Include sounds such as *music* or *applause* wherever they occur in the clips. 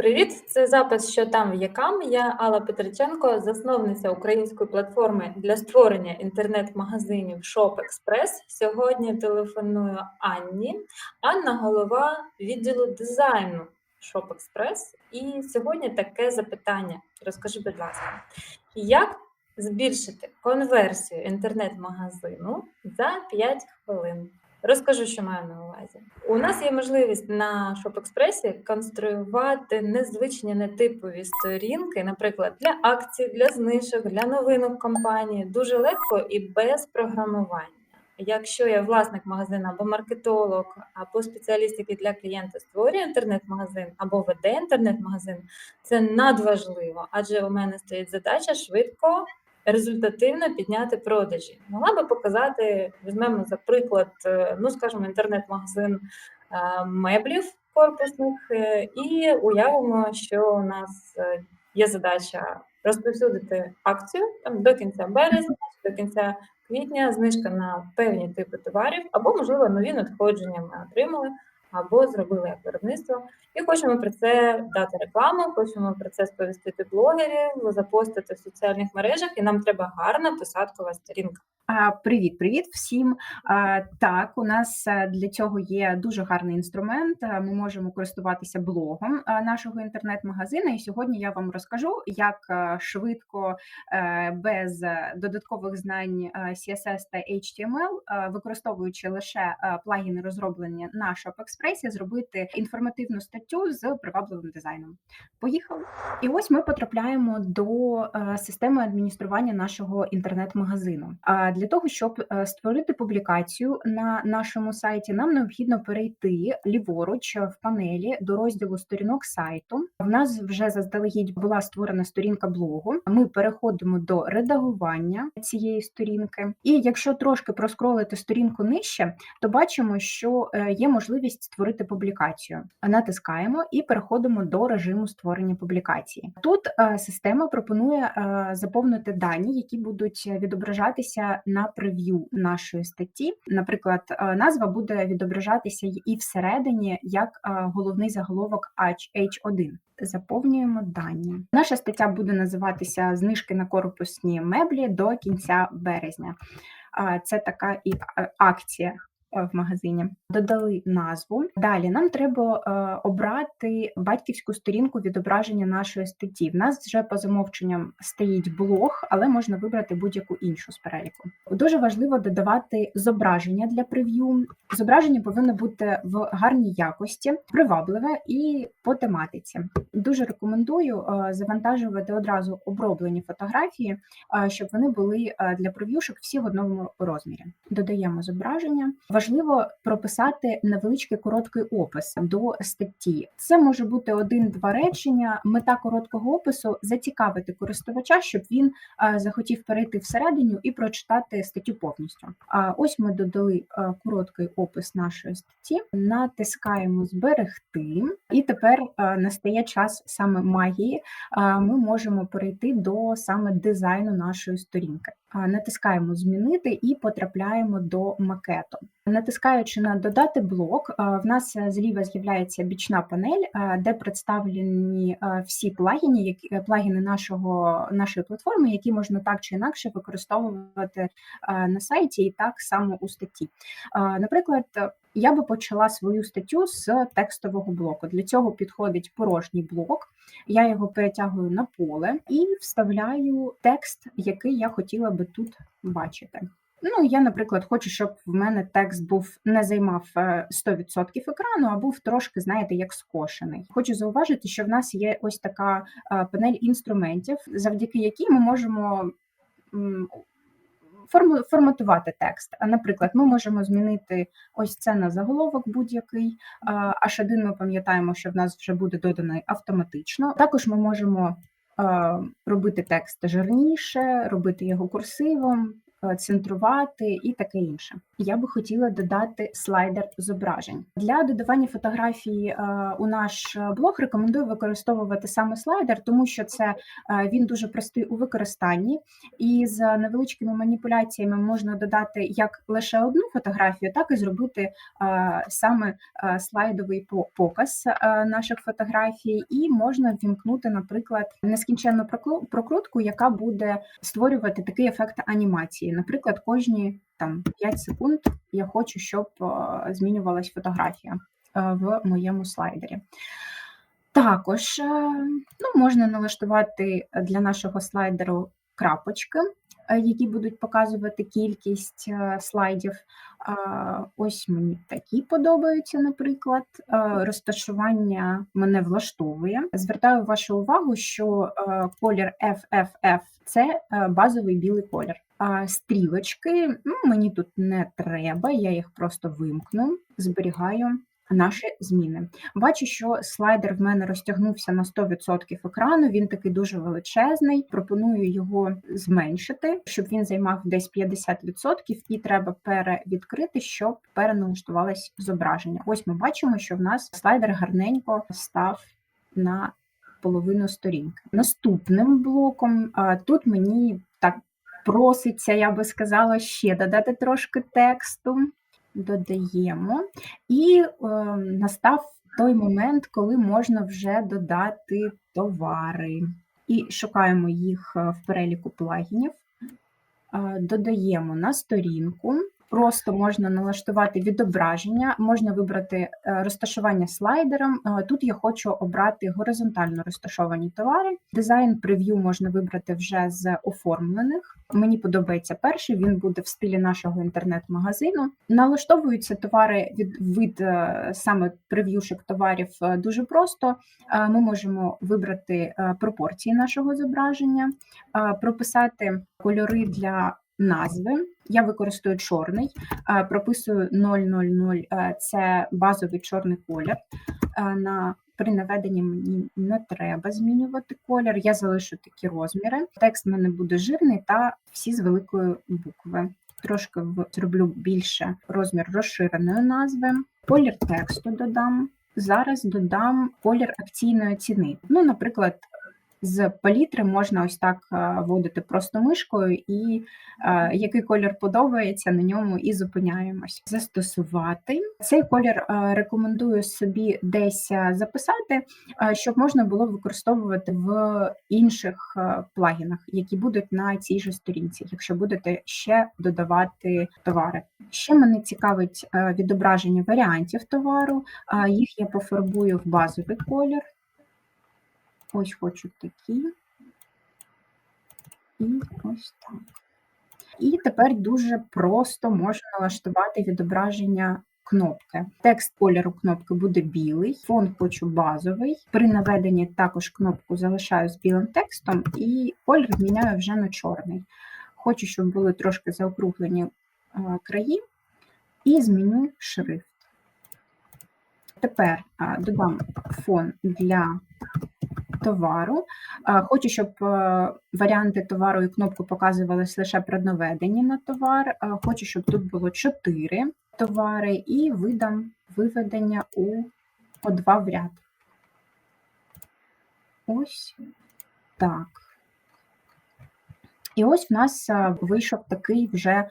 Привіт! Це запис Що там в якам. Я Алла Петриченко, засновниця української платформи для створення інтернет-магазинів Shop Express. Сьогодні телефоную Анні. Анна голова відділу дизайну Shop Express. І сьогодні таке запитання. Розкажи, будь ласка, як збільшити конверсію інтернет-магазину за 5 хвилин? Розкажу, що маю на увазі. У нас є можливість на ShopExpress конструювати незвичні нетипові сторінки, наприклад, для акцій, для знижок, для новинок компанії, дуже легко і без програмування. Якщо я власник магазину або маркетолог, або спеціаліст, який для клієнта створює інтернет-магазин, або веде інтернет-магазин, це надважливо, адже у мене стоїть задача швидко результативно підняти продажі. Могла би показати, візьмемо за приклад, е, ну скажімо, інтернет-магазин е, меблів корпусних, е, і уявимо, що у нас є задача розповсюдити акцію там до кінця березня, до кінця квітня, знижка на певні типи товарів, або, можливо, нові надходження ми отримали або зробили як виробництво. І хочемо про це дати рекламу, хочемо про це сповістити блогерів, запостити в соціальних мережах, і нам треба гарна посадкова сторінка. Привіт, привіт всім. Так, у нас е, для цього є дуже гарний інструмент. Ми можемо користуватися блогом нашого інтернет-магазину. І сьогодні я вам розкажу, як е, швидко, е, без додаткових знань CSS та HTML, використовуючи лише плагіни розроблення на ShopExpress, зробити інформативну статтю з привабливим дизайном. Поїхали. І ось ми потрапляємо до системи адміністрування нашого інтернет-магазину. А Для того, щоб е, створити публікацію на нашому сайті, нам необхідно перейти ліворуч в панелі до розділу сторінок сайту. В нас вже заздалегідь була створена сторінка блогу. Ми переходимо до редагування цієї сторінки, і якщо трошки проскролити сторінку нижче, то бачимо, що е, є можливість створити публікацію. Натискаємо і переходимо до режиму створення публікації. Тут е, система пропонує заповнити дані, які будуть відображатися на прев'ю нашої статті. Наприклад, е, назва буде відображатися і всередині як е, головний заголовок H1. Заповнюємо дані. Наша стаття буде називатися Знижки на корпусні меблі до кінця березня. Це така і е, акція Е, в магазині. Додали назву. Далі нам треба е, обрати батьківську сторінку відображення нашої статті. В нас вже по замовченням стоїть блог, але можна вибрати будь-яку іншу з переліку. Дуже важливо додавати зображення для прев'ю. Зображення повинно бути в гарній якості, привабливе і по тематиці. Дуже рекомендую е, завантажувати одразу оброблені фотографії, е, щоб вони були е, для прев'юшок всі в одному розмірі. Додаємо зображення важливо прописати невеличкий короткий опис до статті. Це може бути один-два речення. Мета короткого опису зацікавити користувача, щоб він захотів перейти всередину і прочитати статтю повністю. А ось ми додали короткий опис нашої статті, натискаємо зберегти, і тепер настає час саме магії. Ми можемо перейти до саме дизайну нашої сторінки. Натискаємо Змінити і потрапляємо до макету. Натискаючи на додати блок, в нас зліва з'являється бічна панель, де представлені всі плагіни, які плагіни нашого нашої платформи, які можна так чи інакше використовувати на сайті і так само у статті. Наприклад, я би почала свою статтю з текстового блоку. Для цього підходить порожній блок, я його перетягую на поле і вставляю текст, який я хотіла би тут бачити. Ну, я, наприклад, хочу, щоб в мене текст був не займав 100% е, екрану, а був трошки, знаєте, як скошений. Хочу зауважити, що в нас є ось така е, панель інструментів, завдяки якій ми можемо форматувати текст. А, наприклад, ми можемо змінити ось це на заголовок будь-який. H1 ми пам'ятаємо, що в нас вже буде доданий автоматично. Також ми можемо робити текст жирніше, робити його курсивом. Е, центрувати і таке інше. Я би хотіла додати слайдер зображень. Для додавання фотографій е, у наш блог рекомендую використовувати саме слайдер, тому що це е, він дуже простий у використанні, і з невеличкими маніпуляціями можна додати як лише одну фотографію, так і зробити саме слайдовий по- показ наших фотографій, і можна ввімкнути, наприклад, нескінченну прокрутку, яка буде створювати такий ефект анімації. Наприклад, кожні там 5 секунд я хочу, щоб е, змінювалась фотографія е, в моєму слайдері. Також е, ну, можна налаштувати для нашого слайдеру крапочки, які будуть показувати кількість е, слайдів. Ось мені такі подобаються, наприклад. Е, Розташування мене влаштовує. Звертаю вашу увагу, що е, колір FFF – це е, базовий білий колір. А стрілочки ну, мені тут не треба, я їх просто вимкну, зберігаю наші зміни. Бачу, що слайдер в мене розтягнувся на 100% екрану. Він такий дуже величезний. Пропоную його зменшити, щоб він займав десь 50%, і треба перевідкрити, щоб переналаштувалось зображення. Ось ми бачимо, що в нас слайдер гарненько став на половину сторінки. Наступним блоком тут мені так проситься, я би сказала, ще додати трошки тексту. Додаємо. І е, настав той момент, коли можна вже додати товари. І шукаємо їх е, в переліку плагінів, Е, додаємо на сторінку. Просто можна налаштувати відображення, можна вибрати е, розташування слайдером. Е, Тут я хочу обрати горизонтально розташовані товари. Дизайн прев'ю можна вибрати вже з оформлених. Мені подобається перший, він буде в стилі нашого інтернет-магазину. Налаштовуються товари від вид е, саме прев'юшок товарів дуже просто. Ми можемо вибрати пропорції нашого зображення, прописати кольори для назви. Я використовую чорний, е, прописую 000, е, це базовий чорний колір. Е, На при наведенні мені не треба змінювати колір. Я залишу такі розміри. Текст в мене буде жирний та всі з великої букви. Трошки зроблю більше розмір розширеної назви. Колір тексту додам. Зараз додам колір акційної ціни. Ну, наприклад, з палітри можна ось так е, вводити просто мишкою, і е, який колір подобається, на ньому і зупиняємось. Застосувати цей колір е, рекомендую собі десь записати, щоб можна було використовувати в інших плагінах, які будуть на цій же сторінці, якщо будете ще додавати товари. Ще мене цікавить відображення варіантів товару. Їх я пофарбую в базовий колір. Ось хочу такі. І ось так. І тепер дуже просто можна налаштувати відображення кнопки. Текст кольору кнопки буде білий, фон хочу базовий. При наведенні також кнопку залишаю з білим текстом і колір міняю вже на чорний. Хочу, щоб були трошки заокруглені е, краї, і зміню шрифт. Тепер е, додам фон для товару. Хочу, щоб е, варіанти товару і кнопку показувались лише при наведенні на товар. Хочу, щоб тут було 4 товари, і видам виведення у по два в ряд. Ось так. І ось в нас вийшов такий вже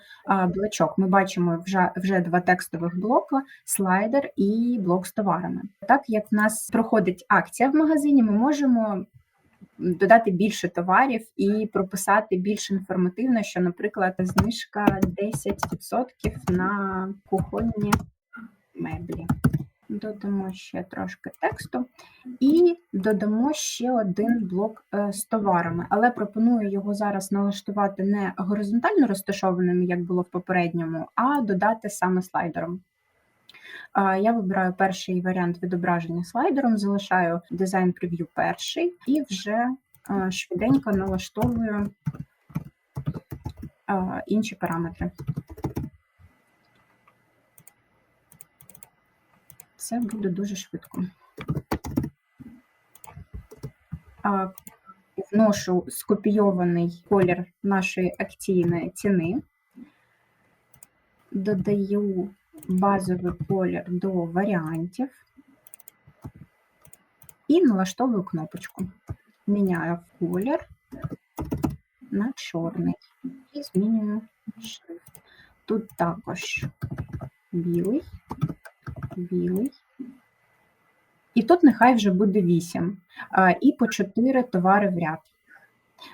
блочок. Ми бачимо вже, вже два текстових блоки: слайдер і блок з товарами. Так як в нас проходить акція в магазині, ми можемо додати більше товарів і прописати більш інформативно, що, наприклад, знижка 10% на кухонні меблі. Додамо ще трошки тексту і додамо ще один блок е, з товарами, але пропоную його зараз налаштувати не горизонтально розташованим, як було в попередньому, а додати саме слайдером. Я вибираю перший варіант відображення слайдером, залишаю дизайн прев'ю перший і вже е, швиденько налаштовую е, інші параметри. Це буде дуже швидко. А, Вношу скопійований колір нашої акційної ціни. додаю базовий колір до варіантів і налаштовую кнопочку. Міняю колір на чорний і змінюю шрифт. Тут також білий, Білий. І тут нехай вже буде 8. І по 4 товари в ряд.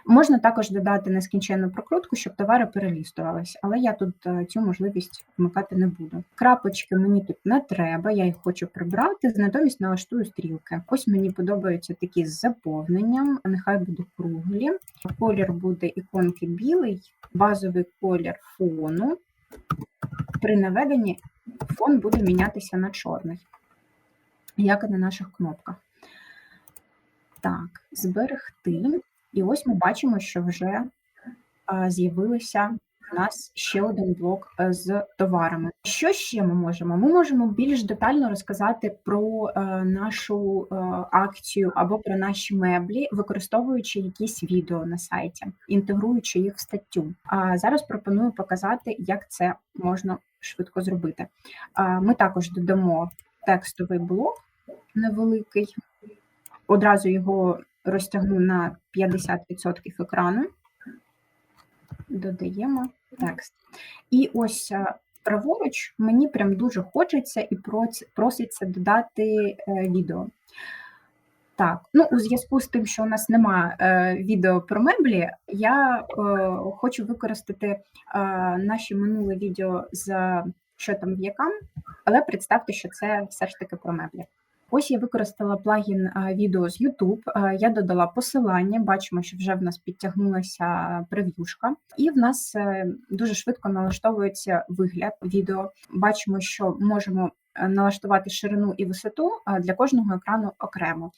Можна також додати нескінченну прокрутку, щоб товари перелістувалися, але я тут е, цю можливість вмикати не буду. Крапочки мені тут не треба, я їх хочу прибрати, натомість налаштую стрілки. Ось мені подобаються такі з заповненням, нехай буде круглі. Колір буде іконки білий, базовий колір фону. При наведенні фон буде мінятися на чорний, як і на наших кнопках. Так, зберегти. І ось ми бачимо, що вже з'явилися у нас ще один блок е, з товарами. Що ще ми можемо? Ми можемо більш детально розказати про е, нашу е, акцію або про наші меблі, використовуючи якісь відео на сайті, інтегруючи їх в статтю. А зараз пропоную показати, як це можна швидко зробити. Ми також додамо текстовий блок невеликий, одразу його розтягну на 50% екрану, додаємо текст. І ось е, праворуч мені прям дуже хочеться і проситься додати е, відео. Так, ну у зв'язку з тим, що у нас немає е, відео про меблі, я е, хочу використати е, наші минуле відео з що там в'якам, але представте, що це все ж таки про меблі. Ось я використала плагін відео з YouTube. Я додала посилання. Бачимо, що вже в нас підтягнулася прев'юшка, і в нас е, дуже швидко налаштовується вигляд відео. Бачимо, що можемо е, налаштувати ширину і висоту для кожного екрану окремо.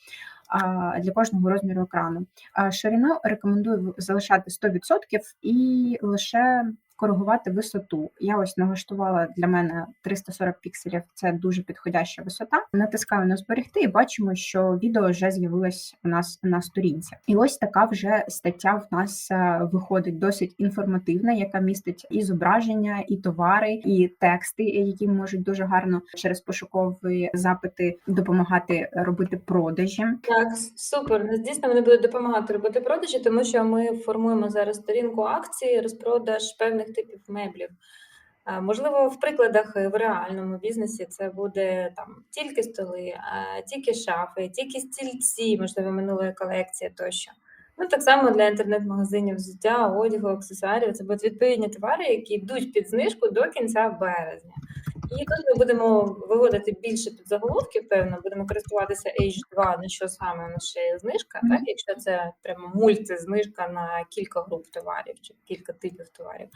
Для кожного розміру екрану. Ширину рекомендую залишати 100% і лише коригувати висоту. Я ось налаштувала для мене 340 пікселів, це дуже підходяща висота. Натискаю на зберегти і бачимо, що відео вже з'явилось у нас на сторінці. І ось така вже стаття в нас е, виходить досить інформативна, яка містить і зображення, і товари, і тексти, які можуть дуже гарно через пошукові запити допомагати робити продажі. Так, супер. Ну, Дійсно, вони будуть допомагати робити продажі, тому що ми формуємо зараз сторінку акції, розпродаж певних типів меблів. Можливо, в прикладах е, в реальному бізнесі це буде там тільки столи, тільки шафи, тільки стільці, можливо, минулої колекції тощо. Ну, так само для інтернет-магазинів взуття, одягу, аксесуарів. Це будуть відповідні товари, які йдуть під знижку до кінця березня. І тут ми будемо виводити більше підзаголовків, певно, будемо користуватися H2, на що саме у нас ще є знижка, Мгм. так, якщо це прямо мультизнижка на кілька груп товарів чи кілька типів товарів.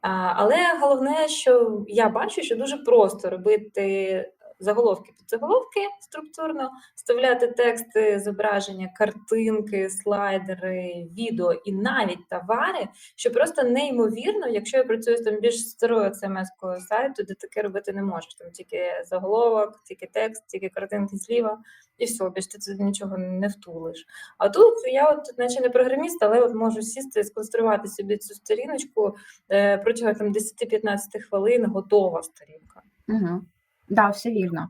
А, але головне, що я бачу, що дуже просто робити заголовки під заголовки структурно, вставляти тексти, зображення, картинки, слайдери, відео і навіть товари, що просто неймовірно, якщо я працюю з там більш старою CMS-кою сайту, де таке робити не можеш. Там тільки заголовок, тільки текст, тільки картинки зліва, і все, більше ти туди нічого не втулиш. А тут я, от, наче не програміст, але от можу сісти і сконструювати собі цю сторіночку е, протягом там 10-15 хвилин, готова сторінка. Угу. Да, все вірно.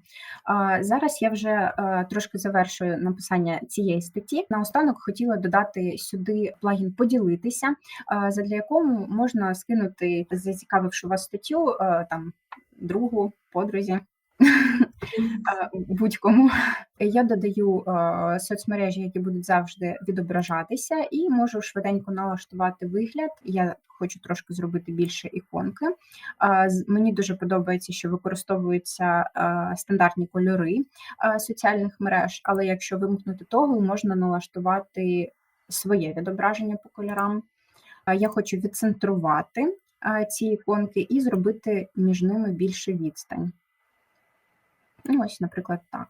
Зараз я вже е, трошки завершую написання цієї статті. Наостанок хотіла додати сюди плагін поділитися, е, задля якому можна скинути, зацікавивши вас статтю, е, там другу, подрузі. *laughs* е, Будь-кому я додаю е, соцмережі, які будуть завжди відображатися, і можу швиденько налаштувати вигляд. Я хочу трошки зробити більше іконки. Мені дуже подобається, що використовуються стандартні кольори соціальних мереж, але якщо вимкнути того, можна налаштувати своє відображення по кольорам. Я хочу відцентрувати ці іконки і зробити між ними більше відстань. Ну, ось, наприклад, так.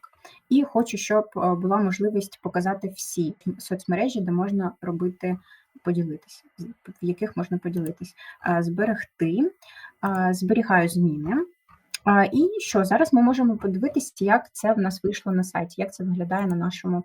І хочу, щоб е, була можливість показати всі соцмережі, де можна робити поділитися, в яких можна поділитись. Е, Зберегти, Е, зберігаю зміни. І що зараз ми можемо подивитися, як це в нас вийшло на сайті, як це виглядає на нашому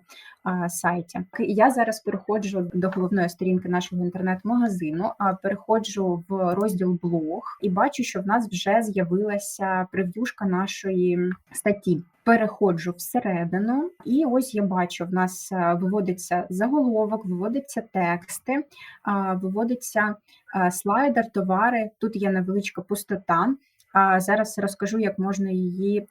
сайті. Я зараз переходжу до головної сторінки нашого інтернет-магазину, а переходжу в розділ блог і бачу, що в нас вже з'явилася прев'юшка нашої статті. Переходжу всередину, і ось я бачу, в нас виводиться заголовок, виводиться тексти, виводиться слайдер, товари. Тут є невеличка пустота. А зараз розкажу, як можна її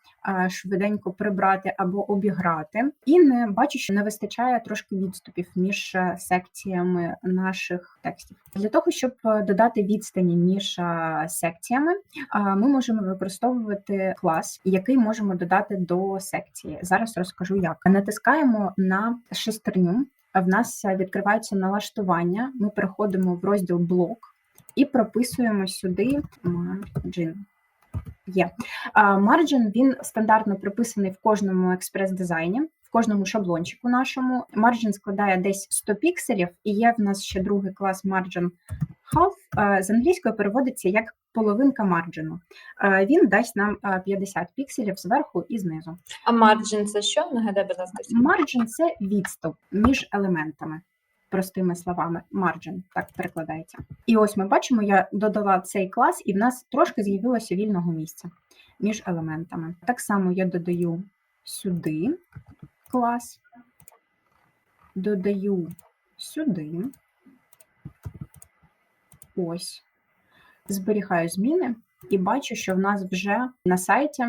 швиденько прибрати або обіграти. І не бачу, що не вистачає трошки відступів між е, секціями наших текстів. Для того, щоб е, додати відстані між е, секціями, ми можемо використовувати клас, який можемо додати до секції. Зараз розкажу, як натискаємо на шестерню. В нас відкриваються налаштування. Ми переходимо в розділ блок і прописуємо сюди margin. Є марджин. Він стандартно приписаний в кожному експрес-дизайні, в кожному шаблончику нашому. Марджин складає десь 100 пікселів, і є в нас ще другий клас margin half. З англійської переводиться як половинка марджину. Він дасть нам 50 пікселів зверху і знизу. А марджин це що? Нагадай, будь ласка. Марджин це відступ між елементами. Простими словами, margin, так перекладається. І ось ми бачимо, я додала цей клас, і в нас трошки з'явилося вільного місця між елементами. Так само я додаю сюди клас, додаю сюди, ось, зберігаю зміни і бачу, що в нас вже на сайті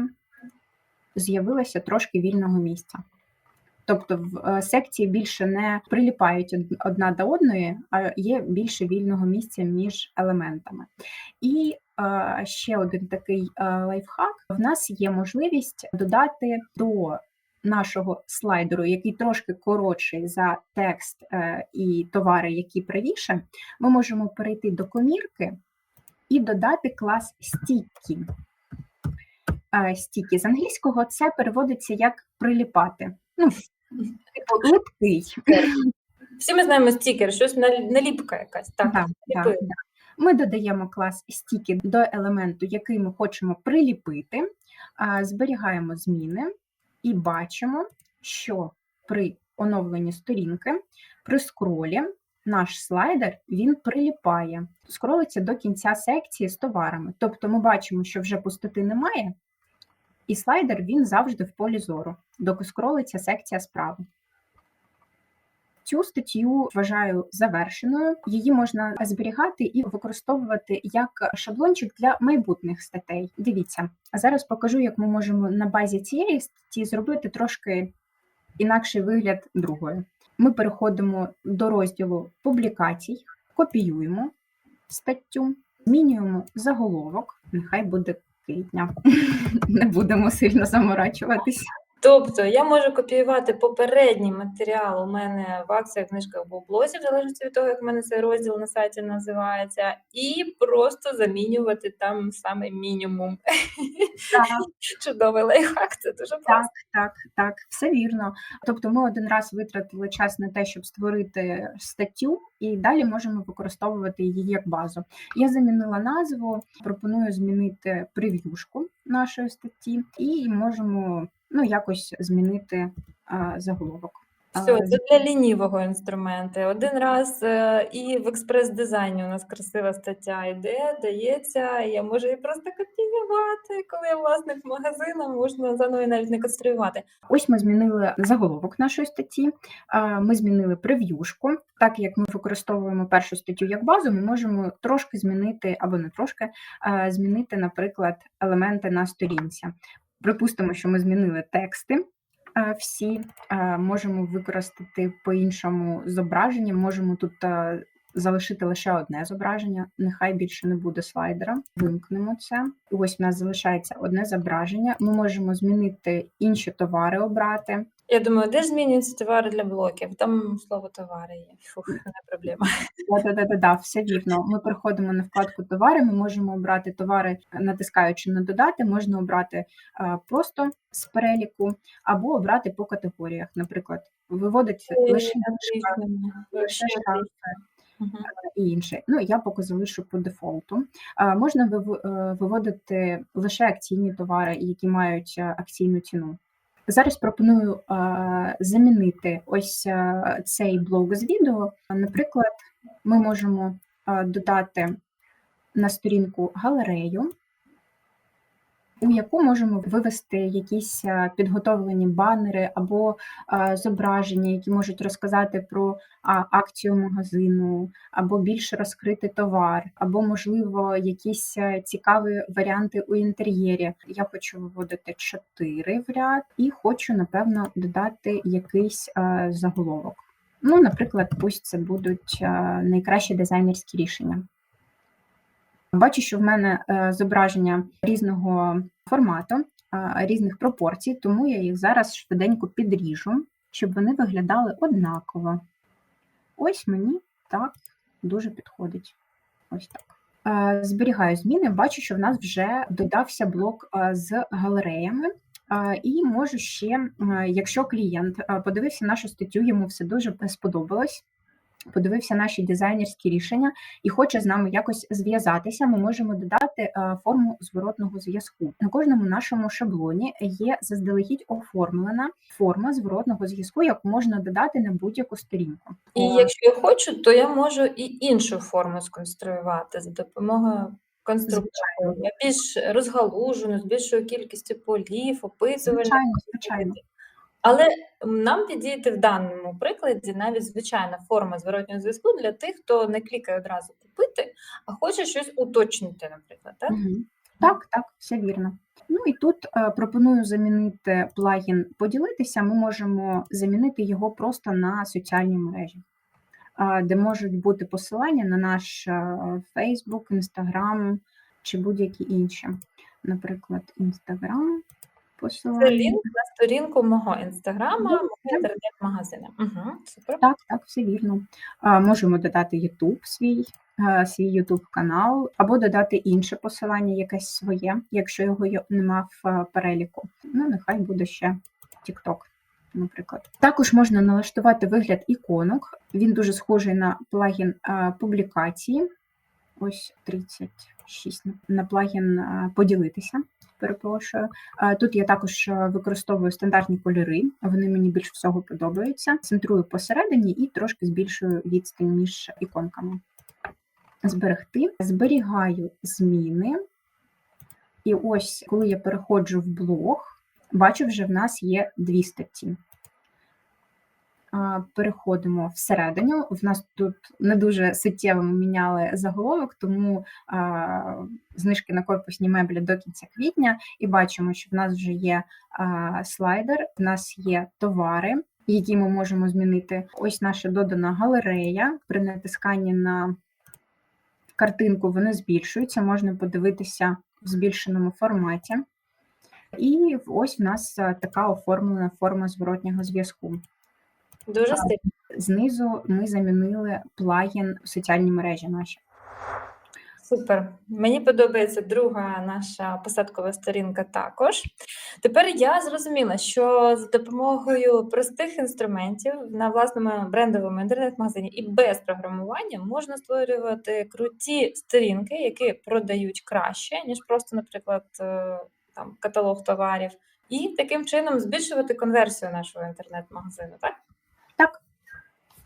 з'явилося трошки вільного місця. Тобто в е, секції більше не приліпають одна до одної, а є більше вільного місця між елементами. І е, ще один такий е, лайфхак: в нас є можливість додати до нашого слайдеру, який трошки коротший за текст е, і товари, які правіше, ми можемо перейти до комірки і додати клас Sticky. Е, Sticky з англійського це переводиться як приліпати. Ну, типу, липкий. Всі ми знаємо стікер, щось наліпка якась. Так, да, ліпили. да. Ми додаємо клас Sticky до елементу, який ми хочемо приліпити, зберігаємо зміни і бачимо, що при оновленні сторінки, при скролі, наш слайдер він приліпає, скролиться до кінця секції з товарами. Тобто ми бачимо, що вже пустоти немає, і слайдер він завжди в полі зору, доки скролиться секція справа. Цю статтю вважаю завершеною. Її можна зберігати і використовувати як шаблончик для майбутніх статей. Дивіться, а зараз покажу, як ми можемо на базі цієї статті зробити трошки інакший вигляд другої. Ми переходимо до розділу публікацій, копіюємо статтю, змінюємо заголовок. Нехай буде квітня. *laughs* Не будемо сильно заморачуватись. Тобто я можу копіювати попередній матеріал у мене в акціях, книжках або блозі, в залежності від того, як в мене цей розділ на сайті називається, і просто замінювати там саме мінімум. Так. *laughs* Чудовий лайфхак, це дуже Так, просто. так, так, все вірно. Тобто ми один раз витратили час на те, щоб створити статтю, і далі можемо використовувати її як базу. Я замінила назву, пропоную змінити прев'юшку нашої статті, і можемо ну, якось змінити а, заголовок. Все, це для лінівого інструменту. Один раз е, і в експрес-дизайні у нас красива стаття йде, дається, я можу її просто копіювати. Коли я власник магазину, можна заново навіть не конструювати. Ось ми змінили заголовок нашої статті, ми змінили прев'юшку. Так як ми використовуємо першу статтю як базу, ми можемо трошки змінити або не трошки змінити, наприклад, елементи на сторінці. Припустимо, що ми змінили тексти. Всі можемо використати по-іншому зображення. Можемо тут залишити лише одне зображення. Нехай більше не буде слайдера. Вимкнемо це. Ось в нас залишається одне зображення. Ми можемо змінити інші товари, обрати. Я думаю, де ж змінюються товари для блоків? Там слово товари є. Фух, не проблема. Да-да-да, все вірно. Ми переходимо на вкладку товари. Ми можемо обрати товари, натискаючи на додати, можна обрати а, просто з переліку або обрати по категоріях. Наприклад, виводить лише шкаф, лише Вообще шкаф. І інше. Ну, я поки залишу по дефолту. А, Можна вив- е, виводити лише акційні товари, які мають е, акційну ціну. Зараз пропоную е, замінити ось е, цей блок з відео. Наприклад, ми можемо е, додати на сторінку галерею, у яку можемо вивести якісь е, підготовлені банери або е, зображення, які можуть розказати про акцію магазину, або більше розкрити товар, або, можливо, якісь е, цікаві варіанти у інтер'єрі. Я хочу виводити 4 в ряд і хочу, напевно, додати якийсь заголовок. Ну, наприклад, пусть це будуть найкращі дизайнерські рішення. Бачу, що в мене е, зображення різного формату, різних пропорцій, тому я їх зараз швиденько підріжу, щоб вони виглядали однаково. Ось мені так дуже підходить. Ось так. Е, Зберігаю зміни, бачу, що в нас вже додався блок е, з галереями. І можу ще, якщо клієнт подивився нашу статтю, йому все дуже сподобалось. Подивився наші дизайнерські рішення і хоче з нами якось зв'язатися, ми можемо додати е, форму зворотного зв'язку. На кожному нашому шаблоні є заздалегідь оформлена форма зворотного зв'язку, яку можна додати на будь-яку сторінку. І якщо я хочу, то я можу і іншу форму сконструювати за допомогою конструктора. Я більш розгалужену, з більшою кількістю полів, описувальних. Звичайно, звичайно. Але нам підійти в даному прикладі навіть звичайна форма зворотнього зв'язку для тих, хто не клікає одразу купити, а хоче щось уточнити, наприклад. Так? Мгм. Так, так, все вірно. Ну і тут е, пропоную замінити плагін поділитися. Ми можемо замінити його просто на соціальні мережі, де можуть бути посилання на наш е, Facebook, Instagram чи будь-які інші. Наприклад, Instagram Це лінк на сторінку мого інстаграма, Ну, мого інтернет-магазину. Угу, супер. Так, так, все вірно. А, Можемо додати YouTube свій, е, свій YouTube канал, або додати інше посилання, якесь своє, якщо його нема в переліку. Ну, нехай буде ще TikTok, наприклад. Також можна налаштувати вигляд іконок. Він дуже схожий на плагін публікації. Ось 36 на- плагін поділитися. Перепрошую. Тут я також е, використовую стандартні кольори, вони мені більш всього подобаються. Центрую посередині і трошки збільшую відстань між іконками. Зберегти. Зберігаю зміни. І ось, коли я переходжу в блог, бачу, вже в нас є дві статті. Переходимо всередину. В нас тут не дуже суттєво ми міняли заголовок, тому знижки на корпусні меблі до кінця квітня. І бачимо, що в нас вже є слайдер, в нас є товари, які ми можемо змінити. Ось наша додана галерея. При натисканні на картинку вони збільшуються, можна подивитися в збільшеному форматі. І ось в нас така оформлена форма зворотнього зв'язку. Дуже стильно. Знизу ми замінили плагін в соціальні мережі наші. Супер. Мені подобається друга наша посадкова сторінка також. Тепер я зрозуміла, що за допомогою простих інструментів на власному брендовому інтернет-магазині і без програмування можна створювати круті сторінки, які продають краще, ніж просто, наприклад, е, там каталог товарів, і таким чином збільшувати конверсію нашого інтернет-магазину. Так?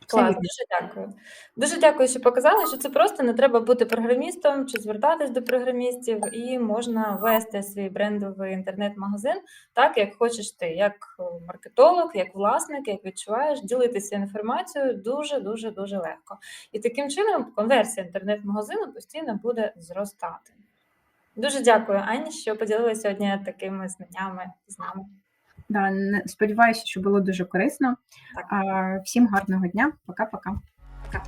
Клас, дуже дякую. Дуже дякую, що показали, що це просто не треба бути програмістом чи звертатись до програмістів, і можна вести свій брендовий інтернет-магазин так, як хочеш ти, як е, маркетолог, як власник, як відчуваєш, ділитися інформацією дуже дуже дуже легко. І таким чином конверсія інтернет-магазину постійно буде зростати. Дуже дякую, Ані, що поділилася сьогодні такими знаннями з нами. Да, сподіваюся, що було дуже корисно. Так. Всім гарного дня. Пока-пока. Пока.